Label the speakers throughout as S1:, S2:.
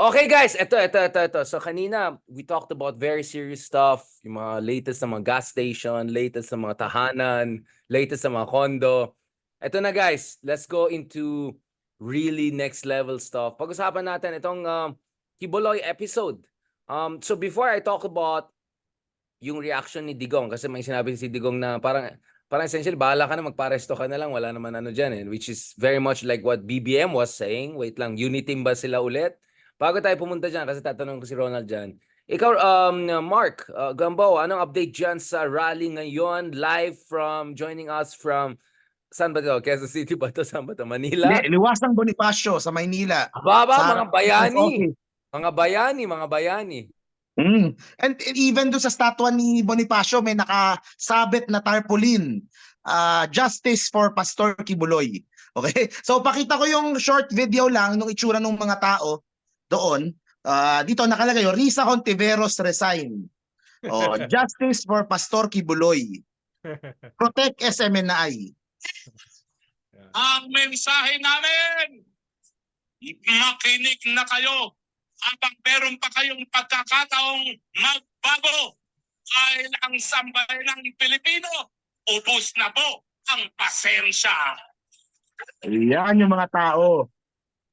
S1: Okay guys, eto, eto, eto, eto. So kanina, we talked about very serious stuff, yung mga latest na mga gas station, latest na mga tahanan, latest na mga condo. Eto na guys, let's go into really next level stuff. Pag-usapan natin itong um, Kiboloy episode. Um, so before I talk about yung reaction ni Digong, kasi may sinabi si Digong na parang parang essentially, bahala ka na, magparesto ka na lang, wala naman ano dyan eh. Which is very much like what BBM was saying. Wait lang, uniteam ba sila ulit? Bago tayo pumunta dyan, kasi tatanong ko si Ronald dyan. Ikaw, um, Mark, uh, Gambo, anong update dyan sa rally ngayon? Live from, joining us from, saan ba ito? Quezon City ba ito? Saan ba ito? Manila?
S2: Li- Liwasang Bonifacio sa Maynila.
S1: Baba,
S2: Sa
S1: mga bayani.
S2: Okay.
S1: Mga bayani, mga bayani.
S2: Mm. And and even doon sa statwa ni Bonifacio may nakasabit na tarpaulin. Ah, justice for Pastor Kibuloy. Okay? So pakita ko yung short video lang nung itsura ng mga tao doon. Ah, dito nakalagay Risa Hontiveros resign. Oh, justice for Pastor Kibuloy. Protect SMNI.
S3: ang mensahe namin. Makinig na kayo habang meron pa kayong pagkakataong magbago dahil ang sambayanang Pilipino, ubos na po ang pasensya.
S2: Yan yung mga tao.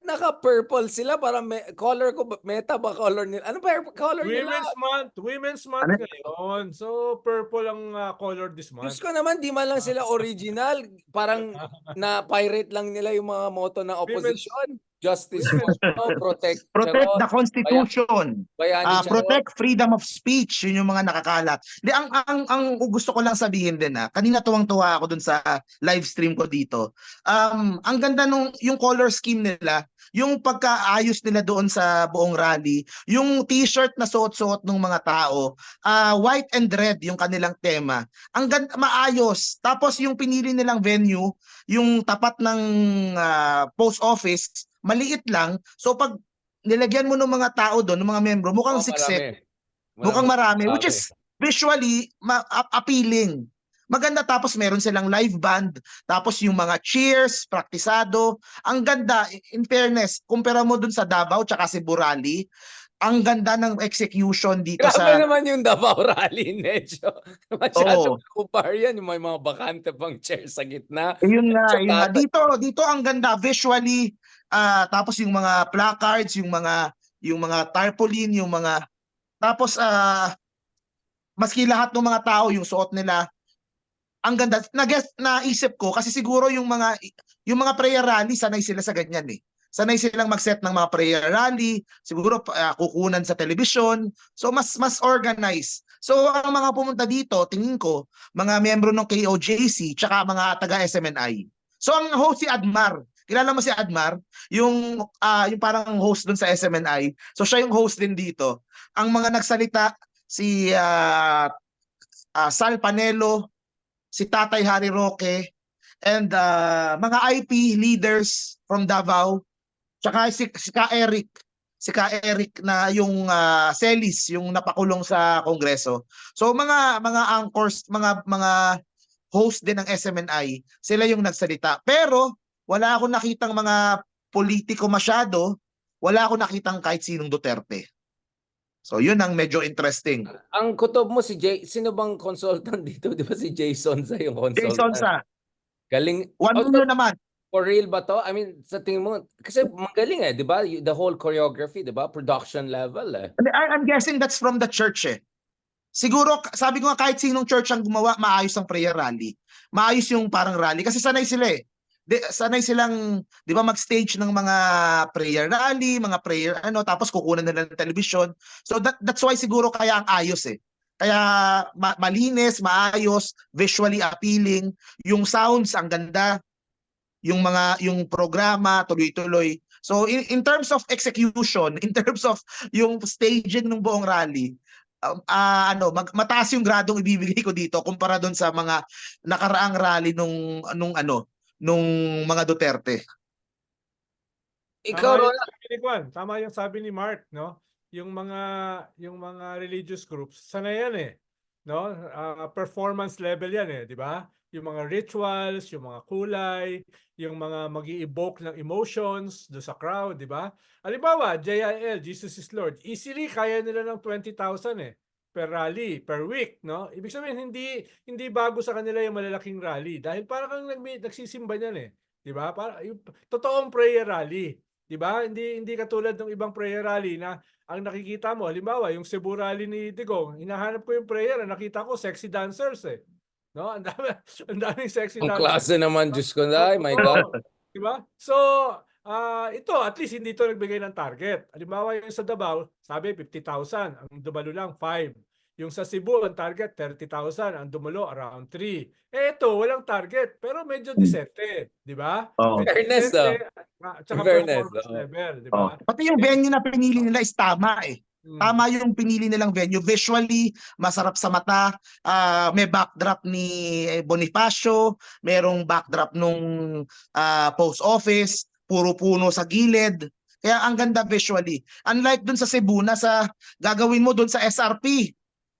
S1: Naka-purple sila, para me- color ko, meta ba color nila? Ano ba yung color nila?
S4: Women's Month, Women's Month
S2: Ano?
S4: ngayon. So purple ang ah, color this month.
S1: Diyos ko naman, di man lang sila original. Parang na-pirate lang nila yung mga motto ng opposition. Justice all, protect,
S2: Protect the Constitution.
S1: bayani
S2: Ah,
S1: charot.
S2: protect freedom of speech, yun yung mga nakakalat. Di ang ang ang gusto ko lang sabihin din na kanina tuwang-tuwa ako dun sa live stream ko dito. Um ang ganda nung yung color scheme nila, yung pagkaayos nila doon sa buong rally, yung t-shirt na suot-suot ng mga tao, ah white and red yung kanilang tema. Ang ganda maayos. Tapos yung pinili nilang venue, yung tapat ng ah, post office, maliit lang. So pag nilagyan mo ng mga tao doon, ng mga membro, mukhang
S1: Oh,
S2: siksik.
S1: marami.
S2: Mukhang marami,
S1: Marami.
S2: which is visually ma- appealing. Maganda tapos meron silang live band, tapos yung mga cheers, praktisado. Ang ganda, in fairness, kumpara mo dun sa Davao tsaka si Burali, ang ganda ng execution dito
S1: Grabe
S2: sa...
S1: naman yung Davao Rally, medyo. Masyado
S2: Oo.
S1: kupar yan. Yung may mga bakante pang chair sa gitna.
S2: Yun nga, yun.
S1: Tsaka-
S2: Dito, dito ang ganda visually, ah, tapos yung mga placards, yung mga yung mga tarpaulin, yung mga tapos ah maski lahat ng mga tao yung suot nila ang ganda. Nag naisip ko kasi siguro yung mga yung mga prayer rally sanay sila sa ganyan eh. Sanay silang mag-set ng mga prayer rally, siguro ah, kukunan sa television. So mas mas organized. So ang mga pumunta dito, tingin ko, mga miyembro ng KOJC tsaka mga taga SMNI. So ang host si Admar. Kilala mo si Admar? Yung ah, yung parang host dun sa SMNI. So siya yung host din dito. Ang mga nagsalita si ah, ah, Sal Panelo, si Tatay Harry Roque, and ah, mga IP leaders from Davao, tsaka si, si Ka Eric, si Ka Eric na yung ah, Celis, yung napakulong sa Kongreso. So mga mga anchors, mga mga host din ng SMNI, sila yung nagsalita. Pero wala akong nakitang mga politiko masyado, wala akong nakitang kahit sinong Duterte. So yun ang medyo interesting.
S1: Ang kutob mo si Jay, sino bang consultant dito? Di ba si Jason sa yung consultant?
S2: Jason sa
S1: Galing.
S2: one
S1: Oh,
S2: million naman.
S1: For real ba to? I mean, sa tingin mo, kasi magaling eh, di ba? The whole choreography, di ba? Production level eh.
S2: I, I'm guessing that's from the church eh. Siguro, sabi ko nga kahit sinong church ang gumawa, maayos ang prayer rally. Maayos yung parang rally. Kasi sanay sila eh. Di, sanay silang, di ba, mag-stage ng mga prayer rally, mga prayer, ano, tapos kukunan nila ng television. So that, that's why siguro kaya ang ayos eh. Kaya ma- malinis, maayos, visually appealing, yung sounds ang ganda, yung mga yung programa tuloy-tuloy. So in, in terms of execution, in terms of yung staging ng buong rally, um, ah, ano, mag, mataas yung gradong ibibigay ko dito kumpara doon sa mga nakaraang rally nung nung ano, nung mga Duterte.
S1: Ikaw,
S4: Tama yung
S1: Ronald,
S4: sabi ni Juan, tama yung sabi ni Mark, no? Yung mga yung mga religious groups, sana yan eh. No? Ah, performance level yan eh, di ba? yung mga rituals, yung mga kulay, yung mga mag evoke ng emotions do sa crowd, di ba? Halimbawa, JIL, Jesus is Lord, easily kaya nila ng 20,000 eh per rally, per week, no? Ibig sabihin, hindi hindi bago sa kanila yung malalaking rally dahil parang kang nagmi- nagsisimba niyan eh. Di ba? Para, yung, totoong prayer rally. Di ba? Hindi, hindi katulad ng ibang prayer rally na ang nakikita mo, halimbawa, yung Cebu rally ni Digong, hinahanap ko yung prayer, ang nakita ko, sexy dancers eh. No? Ang dami, ang daming sexy
S1: Ang
S4: dancers.
S1: klase naman, Diyos ko na. my God.
S4: Di ba? So, ah ito, at least hindi ito nagbigay ng target. Halimbawa yung sa Davao, sabi 50,000. Ang dumalo lang, 5. Yung sa Cebu, ang target 30,000. Ang dumulo, around 3. Eh ito, walang target. Pero medyo disente. Di ba? Medyo
S1: Fairness,
S4: disente, ah, Tsaka
S1: Fairness,
S4: performance
S1: oo.
S4: level. Di
S2: Oh.
S4: ba?
S2: Pati yung venue na pinili nila is tama eh.
S4: Mm.
S2: Tama yung pinili nilang venue. Visually, masarap sa mata. Ah, may backdrop ni Bonifacio, merong backdrop nung ah, post office, puro puno sa gilid. Kaya ang ganda visually. Unlike dun sa Cebu na sa gagawin mo dun sa SRP.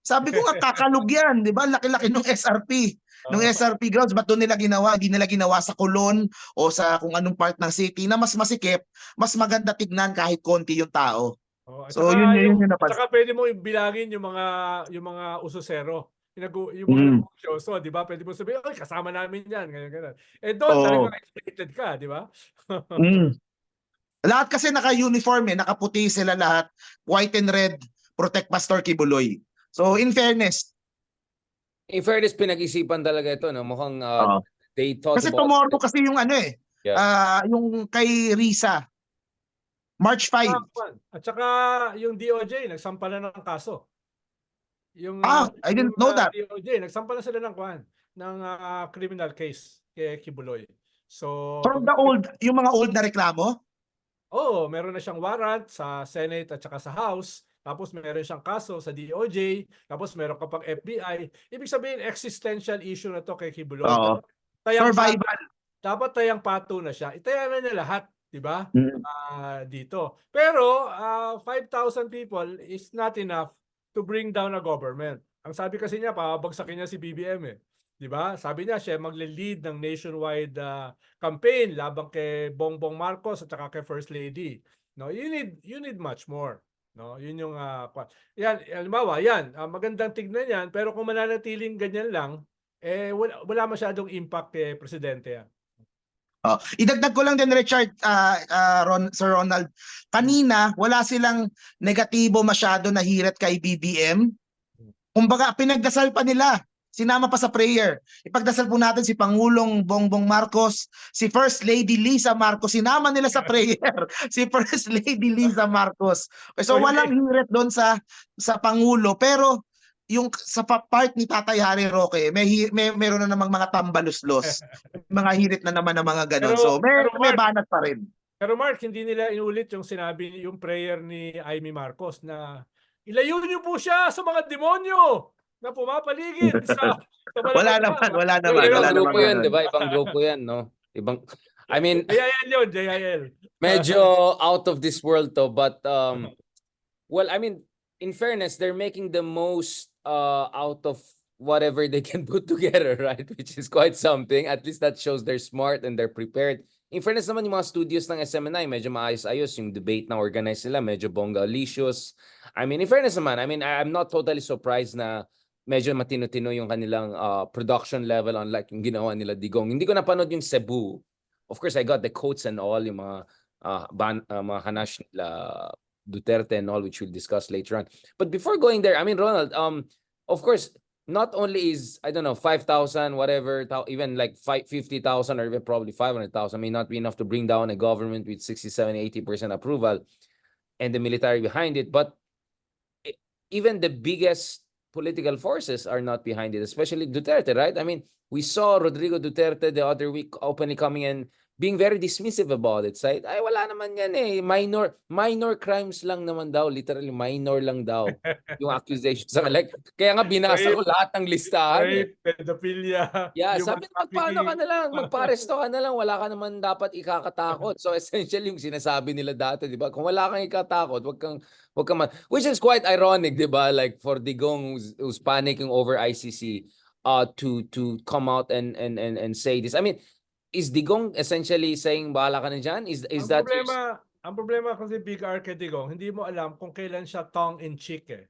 S2: Sabi ko nga kakalog yan, di ba? Laki-laki nung SRP. Nung. SRP grounds, ba't doon nila ginawa? Hindi nila ginawa sa Colon o sa kung anong part ng city na mas masikip, mas maganda tignan kahit konti yung tao.
S4: Oh,
S2: So,
S4: saka
S2: yun- yun
S4: yung,
S2: yung
S4: at
S2: napansin.
S4: saka pwede mo bilangin yung mga yung mga usosero. Yung, nag- yung mga
S2: Mm.
S4: negosyoso, di ba? Pwede mo sabihin, ay, kasama namin yan, ganyan, ganyan. Eh, doon
S2: Oo.
S4: talagang expected ka, di ba?
S2: Mm. Lahat kasi naka-uniform eh, nakaputi sila lahat, white and red, protect Pastor Kibuloy. So in fairness,
S1: In fairness, pinag-isipan talaga ito, no? Mukhang uh,
S2: Oo.
S1: they thought
S2: kasi
S1: about
S2: tomorrow kasi yung ano eh,
S1: Yeah.
S2: ah, yung kay Risa, March 5.
S4: Ah. At saka yung DOJ, nagsampa na ng kaso. Yung,
S2: Ah,
S4: ah,
S2: I didn't
S4: yung,
S2: know
S4: ah,
S2: that.
S4: DOJ, nagsampa na sila ng kwan, ng ah, criminal case kay Kibuloy. So,
S2: From the old, yung mga old na reklamo,
S4: Oo, meron na siyang warrant sa Senate at saka sa House. Tapos meron siyang kaso sa DOJ. Tapos meron ka pang FBI. Ibig sabihin, existential issue na to kay Kibuloy.
S2: Oo.
S4: Tayang
S2: survival.
S4: dapat tayang pato na siya. Itaya na niya lahat, di ba?
S2: Mm.
S4: Ah, dito. Pero ah, 5,000 people is not enough to bring down a government. Ang sabi kasi niya, pabagsakin niya si BBM eh. Di ba? Sabi niya, siya magle-lead ng nationwide ah, campaign labang kay Bongbong Marcos at saka kay First Lady. No, you need you need much more. No, yun yung kwa- yan, halimbawa, yan, ah, magandang tignan yan, pero kung mananatiling ganyan lang, eh wala, wala masyadong impact kay presidente yan.
S2: Oh, idagdag ko lang din Richard, ah, ah, Ron, Sir Ronald. Kanina wala silang negatibo masyado na hirit kay BBM. Kumbaga pinagdasal pa nila. Sinama pa sa prayer. Ipagdasal po natin si Pangulong Bongbong Marcos, si First Lady Lisa Marcos. Sinama nila sa prayer si First Lady Lisa Marcos. So walang hirit doon sa sa pangulo pero yung sa pa- part ni Tatay Harry Roque, may, may meron na namang mga tambaluslos mga hirit na naman ng mga ganun.
S4: Pero-
S2: so, may,
S4: pero
S2: may
S4: Mark-
S2: banat pa rin.
S4: Pero Mark, hindi nila inulit yung sinabi, yung prayer ni Amy Marcos na ilayo niyo po siya sa mga demonyo na pumapaligid sa, sa
S2: Wala
S4: Malacanang."
S2: naman, wala
S4: Pero
S2: naman,
S4: ibang
S2: wala
S1: Ibang grupo
S2: naman
S1: yan,
S2: ganun.
S1: di ba? Ibang grupo yan, no? Ibang, I mean,
S4: JIL yun, JIL.
S1: medyo out of this world to, but, um, well, I mean, in fairness, they're making the most uh, out of whatever they can put together, right? Which is quite something. At least that shows they're smart and they're prepared. In fairness naman, yung mga studios ng SMNI, medyo maayos-ayos. Yung debate na organize nila, medyo bongga-licious. I mean, in fairness naman, I mean, I'm not totally surprised na medyo matino-tino yung kanilang uh, production level unlike yung ginawa nila Digong. Hindi ko napanood yung Cebu. Of course, I got the quotes and all, yung mga, uh, ban, uh, mga hanash nila Duterte and all, which we'll discuss later on. But before going there, I mean, Ronald, um, of course, not only is, I don't know, 5,000, whatever, even like five- 50,000 or even probably 500,000 may not be enough to bring down a government with 67, 80% approval and the military behind it. But even the biggest political forces are not behind it, especially Duterte, right? I mean, we saw Rodrigo Duterte the other week openly coming and being very dismissive about it. Say, ay wala naman yan eh. Minor minor crimes lang naman daw, literally minor lang daw yung accusations. sa like, kaya nga binasa ko lahat ng listahan. eh.
S4: Rape, pedophilia,
S1: Yeah, sabi ko, magpaano ka na lang, magparesto ka na lang, wala ka naman dapat ikakatakot. So essentially yung sinasabi nila dati, 'di ba? Kung wala kang ikatakot, wag kang wag kang ma- which is quite ironic, 'di ba? Like for Digong who's, who's panicking over ICC. uh to to come out and and and and say this. I mean, is Digong essentially saying bahala ka na dyan? Is is
S4: ang
S1: that
S4: problema, ang problema kasi Big R kay Digong, hindi mo alam kung kailan siya tongue in cheek eh.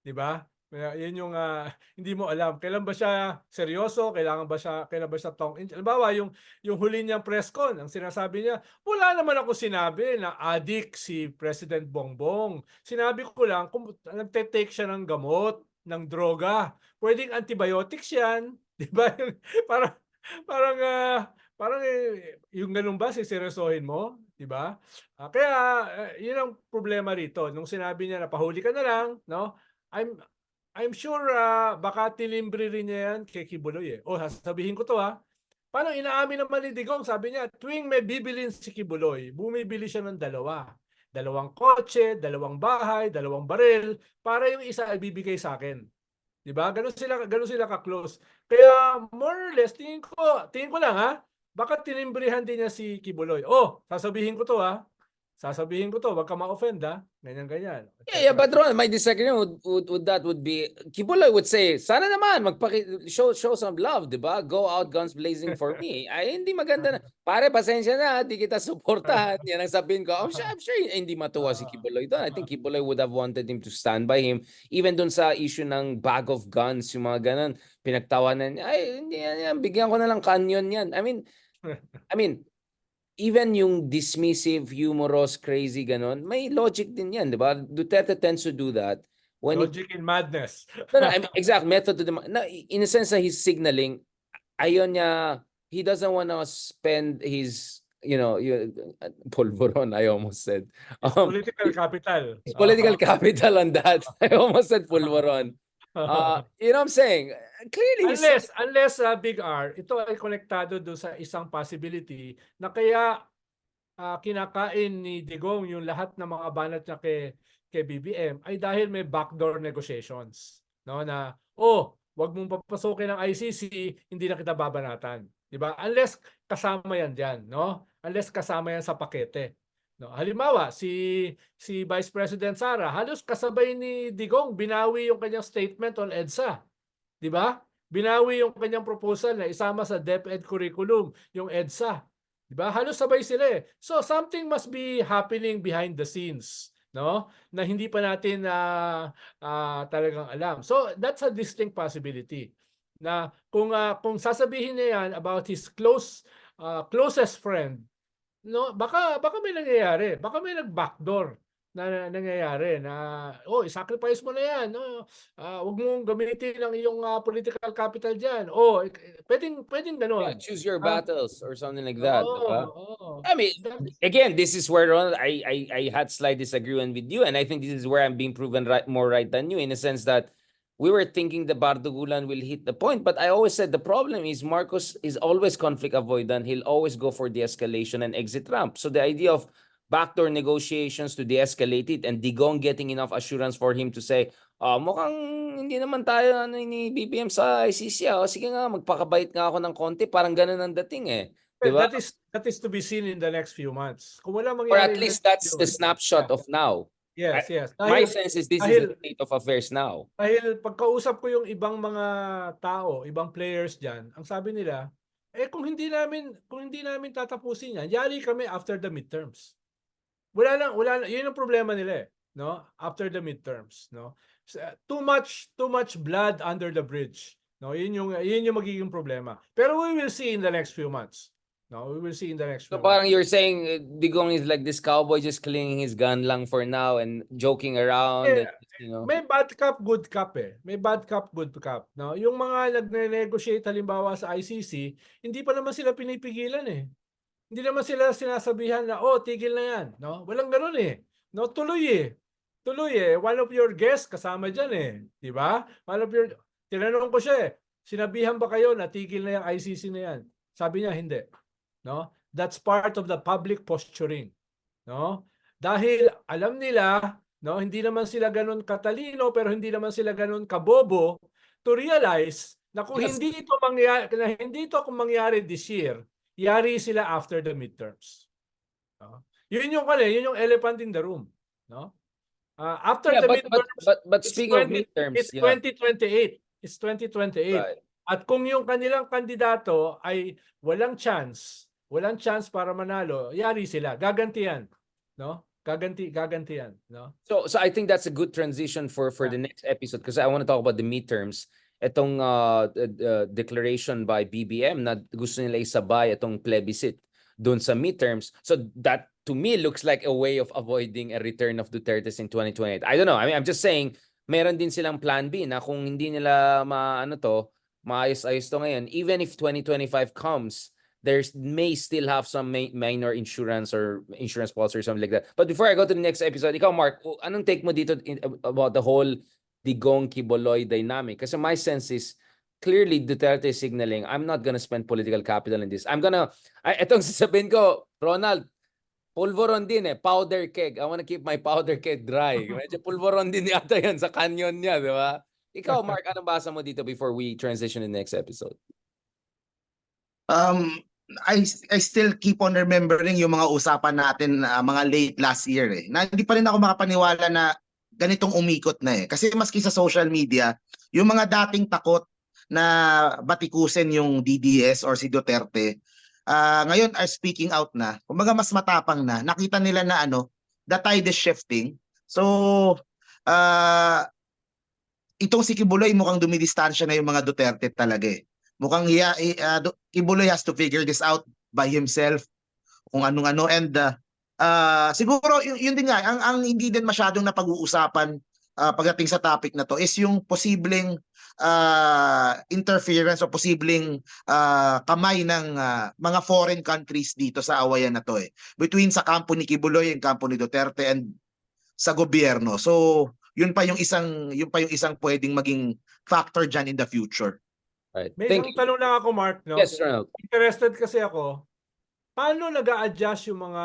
S4: 'Di ba? Yun yung ah, hindi mo alam kailan ba siya seryoso, kailangan ba siya kailan ba siya tongue in cheek. Halimbawa, yung yung huli niyang press con, ang sinasabi niya, wala naman ako sinabi na addict si President Bongbong. Sinabi ko lang kung nagte-take siya ng gamot, ng droga. Pwedeng antibiotics 'yan, 'di ba? parang parang ah, parang eh, yung ganun ba siseryosohin mo, 'di ba? Ah, kaya eh, yun ang problema rito. Nung sinabi niya na pahuli ka na lang, no? I'm I'm sure ah, baka tilimbre rin niya yan kay Kibuloy eh. O sasabihin ko to ha. Paano inaamin naman ni Digong, sabi niya, tuwing may bibilin si Kibuloy, bumibili siya ng dalawa. Dalawang kotse, dalawang bahay, dalawang baril, para yung isa ay bibigay sa akin. 'Di ba? Ganun sila ganun sila ka-close. Kaya more or less tingin ko, tingin ko lang ha, baka tinimbrihan din niya si Kibuloy. Oh, sasabihin ko to ha. Sasabihin ko to, wag ka ma-offend ha. Ganyan ganyan.
S1: Yeah, yeah, but Ron, my disagreement would, would, would that would be Kibuloy would say, sana naman magpaki show show some love, 'di ba? Go out guns blazing for me. Ay hindi maganda na. Pare, pasensya na, di kita suportahan. Yan ang sabihin ko. I'm sure, I'm sure hindi matuwa si Kibuloy doon. I think Kibuloy would have wanted him to stand by him even doon sa issue ng bag of guns, yung mga ganun. Pinagtawanan niya, ay hindi yan, yan. bigyan ko na lang canyon yan. I mean, I mean, even yung dismissive, humorous, crazy ganon, may logic din yan, di ba? Duterte tends to do that when
S4: Logic in madness.
S1: no, no, I mean, exact method to the, no, in a sense na he's signaling, ayon niya, he doesn't want to spend his, you know, you, pulveron, I almost said. Um,
S4: Political capital.
S1: his political capital on that. I almost said pulveron. Uh, you know what I'm saying? Clearly,
S4: unless unless uh, Big R ito ay konektado do sa isang possibility na kaya ah, kinakain ni Digong yung lahat ng mga banat niya kay kay BBM ay dahil may backdoor negotiations no na oh wag mong papasukin ng ICC hindi na kita babanatan. Di ba? Unless kasama yan diyan no? Unless kasama yan sa pakete no halimbawa si si Vice President Sara halos kasabay ni Digong binawi yung kanyang statement on EDSA Di ba? Binawi yung kanyang proposal na isama sa DepEd curriculum, yung EDSA. Di ba? Halos sabay sila eh. So something must be happening behind the scenes, no? Na hindi pa natin na talagang alam. So that's a distinct possibility. Na kung ah, kung sasabihin niya yan about his close ah, closest friend, no, baka baka may nangyayari. Baka may nag-backdoor na, na nangyayari na oh i-sacrifice mo na yan no Ah, wag mong gamitin ang iyong ah, political capital diyan oh pwedeng pwedeng
S1: yeah,
S4: gano'n
S1: choose your
S4: Ah,
S1: battles or something like that. di ba?
S4: Oo, oo.
S1: I mean, again, this is where Ronald, I, I I had slight disagreement with you, and I think this is where I'm being proven right more right than you in a sense that we were thinking the Bardugulan will hit the point, but I always said the problem is Marcos is always conflict avoidant. He'll always go for de-escalation and exit ramp. So the idea of backdoor negotiations to de-escalate it and Digong getting enough assurance for him to say, ah mukhang hindi naman tayo ano, ni BBM sa ICC. ah. O, sige nga, magpakabait nga ako ng konti. Parang ganun ang dating eh. Diba?
S4: that is that is to be seen in the next few months kung wala
S1: Or at least that's the snapshot of now.
S4: Yes yes.
S1: My
S4: dahil,
S1: sense is this is
S4: dahil-
S1: the state of affairs now.
S4: dahil pagkausap ko yung ibang mga tao ibang players diyan ang sabi nila eh kung hindi namin kung hindi namin tatapusin yan yari kami after the midterms. Wala lang wala lang- yun ang problema nila eh no? After the midterms no? Sa- too much too much blood under the bridge no? Yun yung yun yung magiging problema. Pero we will see in the next few months no we will see in the next
S1: So
S4: months
S1: parang you're saying uh, Digong is like this cowboy just clinging his gun lang for now and joking around.
S4: Yeah.
S1: and, you know.
S4: May bad cup, good cup eh. May bad cup, good cup. No? Yung mga nagne-negotiate halimbawa sa ICC, hindi pa naman sila pinipigilan eh. Hindi naman sila sinasabihan na, oh, tigil na yan. No? Walang ganun eh. No, tuloy eh. Tuloy eh. One of your guests kasama dyan eh. Di ba? One of your... Tinanong ko siya eh, sinabihan ba kayo na tigil na yung ICC na yan? Sabi niya, hindi. No? That's part of the public posturing. No? Dahil alam nila no hindi naman sila ganun katalino pero hindi naman sila ganun kabobo to realize na kung
S1: Yes.
S4: hindi ito mangyari na hindi ito kung mangyari this year yari sila after the midterms no? yun yung kanya yun yung elephant in the room no Ah, after
S1: Yeah,
S4: the
S1: but, but,
S4: midterms
S1: but, but
S4: it's
S1: speaking of
S4: 20
S1: midterms,
S4: it's
S1: yeah,
S4: 2028 it's 2028
S1: right.
S4: At kung yung kanilang kandidato ay walang chance, walang chance para manalo, yari sila, gagantihan, no? Gaganti gagantihan, no?
S1: So, so I think that's a good transition for for the next episode because I want to talk about the midterms. Itong uh, uh, declaration by BBM na gusto nila isabay itong plebiscite doon sa midterms. So that to me looks like a way of avoiding a return of Duterte in 2028. I don't know. I mean, I'm just saying, meron din silang plan B na kung hindi nila maano to, maayos-ayos to ngayon, even if 2025 comes, there's may still have some ma- minor insurance or insurance policy or something like that. But before I go to the next episode, ikaw Mark, anong take mo dito in, about the whole Digong Kiboloy dynamic? Kasi my sense is clearly Duterte is signaling, I'm not gonna spend political capital in this. I'm gonna, ay, etong sasabihin ko, Ronald, pulveron din eh, powder keg. I wanna keep my powder keg dry. Medyo pulveron din yata yan sa canyon niya, di ba? Ikaw, Mark, anong basa mo dito before we transition to the next episode?
S2: Um, I I still keep on remembering yung mga usapan natin na mga late last year eh. Na hindi pa rin ako makapaniwala na ganitong umikot na eh. Kasi maski sa social media, yung mga dating takot na batikusin yung DDS or si Duterte, ah ngayon are speaking out na. Kumbaga mas matapang na. Nakita nila na ano, the tide is shifting. So, ah itong si Kibuloy mukhang dumidistansya na yung mga Duterte talaga eh. Mukhang hiya, eh, ah, Kibuloy has to figure this out by himself kung anong ano and uh, ah, siguro yun, yun din nga ang ang hindi din masyadong napag-uusapan ah, pagdating sa topic na to is yung posibleng ah, interference o posibleng ah, kamay ng ah, mga foreign countries dito sa awayan na to eh. Between sa kampo ni Kibuloy and kampo ni Duterte and sa gobyerno. So yun pa yung isang yun pa yung isang pwedeng maging factor diyan in the future
S1: Right.
S4: May
S1: Thank
S4: isang
S1: you.
S4: tanong lang ako, Mark, no?
S1: Yes, Ronald.
S4: Interested kasi ako, paano nag adjust yung mga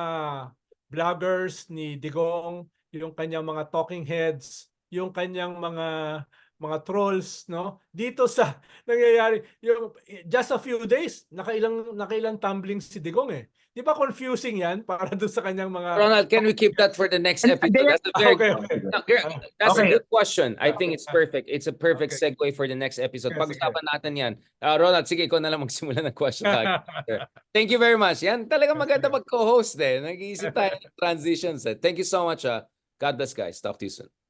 S4: vloggers ni Digong, yung kanyang mga talking heads, yung kanyang mga mga trolls, no? Dito sa nangyayari, yung just a few days, nakailang nakailang tumbling si Digong eh. Di ba confusing yan para doon sa kanyang mga
S1: Ronald, can we keep that for the next episode? That's a very
S4: Okay, okay.
S1: No, That's a
S2: Okay.
S1: good question. I think it's perfect. It's a perfect
S4: Okay.
S1: segue for the next episode.
S4: Okay,
S1: Pag-usapan natin yan. Ah, Ronald, sige, ikaw na lang magsimula ng question. tag. Thank you very much. Yan, talaga maganda mag-co-host eh. Nag-iisip tayo ng transitions eh. Thank you so much. ah. God bless guys. Talk to you soon.